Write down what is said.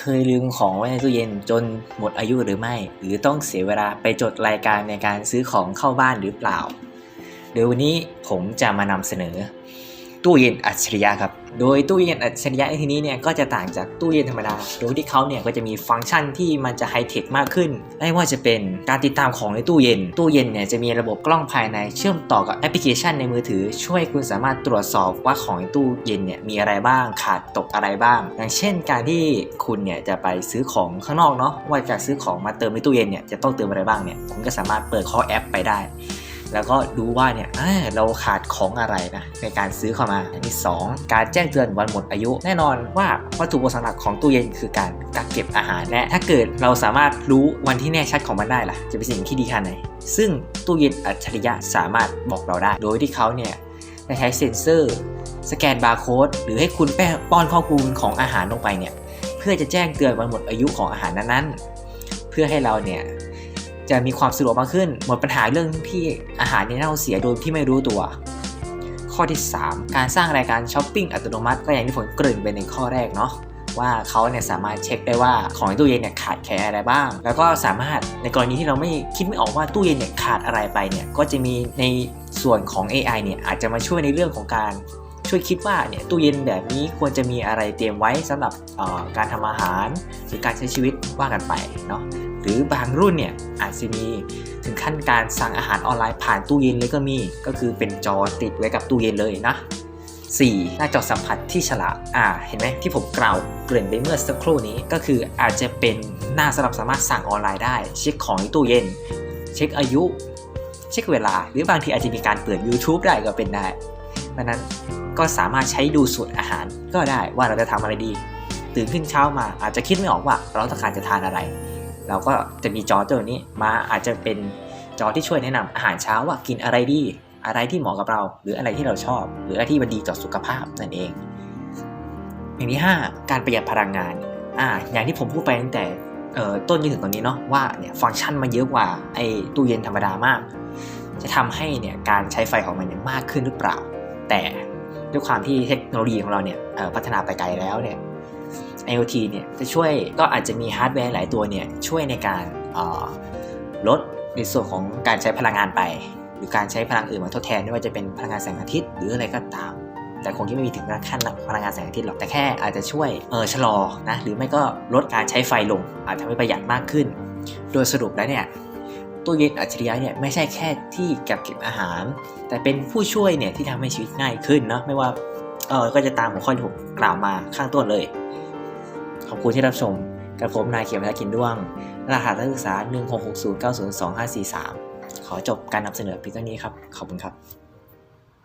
เคยลืมของไว้ในตู้เย็นจนหมดอายุหรือไม่ หรือต้องเสียเวลาไปจดรายการในการซื้อของเข้าบ้านหรือเปล่า เดี๋ยววันนี้ผมจะมานำเสนอ ตู้เย็นอัจฉริยะครับ โดยตู้เย็นอัจฉริยะในที่นี้เนี่ยก็จะต่างจากตู้เย็นธรรมดา โดยที่เขาเนี่ยก็จะมีฟังก์ชันที่มันจะไฮเทคมากขึ้น ไม่ว่าจะเป็นการติดตามของในตู้เย็น ตู้เย็นเนี่ยจะมีระบบกล้องภายในเชื่อมต่อกับแอปพลิเคชันในมือถือ ช่วยคุณสามารถตรวจสอบว่าของในตู้เย็นเนี่ยมีอะไรบ้าง ขาดตกอะไรบ้าง อย่างเช่น การที่คุณเนี่ยจะไปซื้อของข้างนอกเนาะ ว่าจะซื้อของมาเติมในตู้เย็นเนี่ยจะต้องเติมอะไรบ้างเนี่ย คุณก็สามารถเปิดข้อแอปไปได้ แล้วก็ดูว่าเนี่ยเราขาดของอะไรนะในการซื้อเข้ามาอันที่ 2 การแจ้งเตือนวันหมดอายุ แน่นอนว่าวัตถุประสงค์หลักของตู้เย็นคือการกักเก็บอาหารและถ้าเกิดเราสามารถรู้วันที่แน่ชัดของมันได้ล่ะ จะเป็นสิ่งที่ดีขนาดไหนซึ่งตู้เย็นอัจฉริยะสามารถบอกเราได้ โดยที่เขาเนี่ยใช้เซ็นเซอร์สแกนบาร์โค้ดหรือให้คุณแป้ป้อนข้อมูลของอาหารลงไปเนี่ยเพื่อจะแจ้งเตือนวันหมดอายุของอาหารนั้นๆ เพื่อให้เราเนี่ย จะมีความสะดวกมากขึ้น หมดปัญหาเรื่องที่อาหารเนี่ยเน่าเสียโดยที่ไม่รู้ตัว ข้อที่ 3 การสร้างรายการช้อปปิ้งอัตโนมัติก็อย่างที่ผมเกริ่นไปในข้อแรกเนาะว่าเขาเนี่ยสามารถเช็คได้ว่าของในตู้เย็นเนี่ยขาดแคลนอะไรบ้าง แล้วก็สามารถในกรณีที่เราไม่คิดไม่ออกว่าตู้เย็นเนี่ยขาดอะไรไปเนี่ยก็จะมีในส่วนของ AI เนี่ยอาจจะมาช่วยในเรื่องของการ ช่วยคิดว่าเนี่ยตู้เย็นแบบนี้ควรจะมีอะไรเตรียมไว้สำหรับการทำอาหาร หรือการใช้ชีวิตว่ากันไปเนาะหรือบางรุ่นเนี่ยอาจจะมีถึงขั้นการสั่งอาหารออนไลน์ผ่านตู้เย็นเลยก็มี ก็คือเป็นจอติดไว้กับตู้เย็นเลยนะ 4. หน้าจอสัมผัสที่ฉลาดอ่า เห็นไหมที่ผมกล่าวเกริ่นไปเมื่อสักครู่นี้ก็คืออาจจะเป็นหน้าสำหรับสามารถสั่งออนไลน์ได้ เช็คของในตู้เย็น เช็คอายุ เช็คเวลา หรือบางทีอาจจะมีการเปิด YouTube ได้ก็เป็นได้ เพราะนั้นก็สามารถใช้ดูสูตรอาหารก็ได้ว่าเราจะทำอะไรดี ตื่นขึ้นเช้ามาอาจจะคิดไม่ออกว่าเราต้องการจะทานอะไร เราก็จะมีจอตัวนี้มาอาจจะเป็นจอที่ช่วยแนะนำอาหารเช้าว่ากินอะไรดี อะไรที่เหมาะกับเรา หรืออะไรที่เราชอบ หรืออะไรที่มันดีต่อสุขภาพนั่นเอง อย่างที่ 5 การประหยัดพลังงานอ่าอย่างที่ผมพูดไปตั้งแต่เอ่อต้นจนถึงตอนนี้เนาะว่าเนี่ยฟังก์ชันมันเยอะกว่าไอ้ตู้เย็นธรรมดามาก จะทำให้เนี่ยการใช้ไฟของมันเนี่ยมากขึ้นหรือเปล่า แต่ด้วยความที่เทคโนโลยีของเราเนี่ยพัฒนาไปไกลแล้วเนี่ย IoT เนี่ยจะช่วยก็อาจจะมีฮาร์ดแวร์หลายตัวเนี่ยช่วยในการลดในส่วนของการใช้พลังงานไป หรือการใช้พลังอื่นมาทดแทนไม่ว่าจะเป็นพลังงานแสงอาทิตย์ หรืออะไรก็ตาม แต่คงที่ไม่มีถึงขั้นพลังงานแสงอาทิตย์หรอกแต่แค่อาจจะช่วยเออชะลอนะหรือไม่ก็ลดการใช้ไฟลง อาจทำให้ประหยัดมากขึ้น โดยสรุปแล้วเนี่ย ตู้เย็นอัจฉริยะเนี่ยไม่ใช่แค่ที่เก็บเก็บอาหาร แต่เป็นผู้ช่วยเนี่ยที่ทำให้ชีวิตง่ายขึ้นเนาะไม่ว่าเออก็จะตามหัวข้อที่ผมกล่าวมาข้างต้นเลย ขอบคุณที่รับชมกับผมนายเขียวพัฒกินด้วง รหัสนักศึกษา 1 6 6 0 9 0 2 5 4 3 ขอจบการนำเสนอพิจารณานี้ครับ ขอบคุณครับ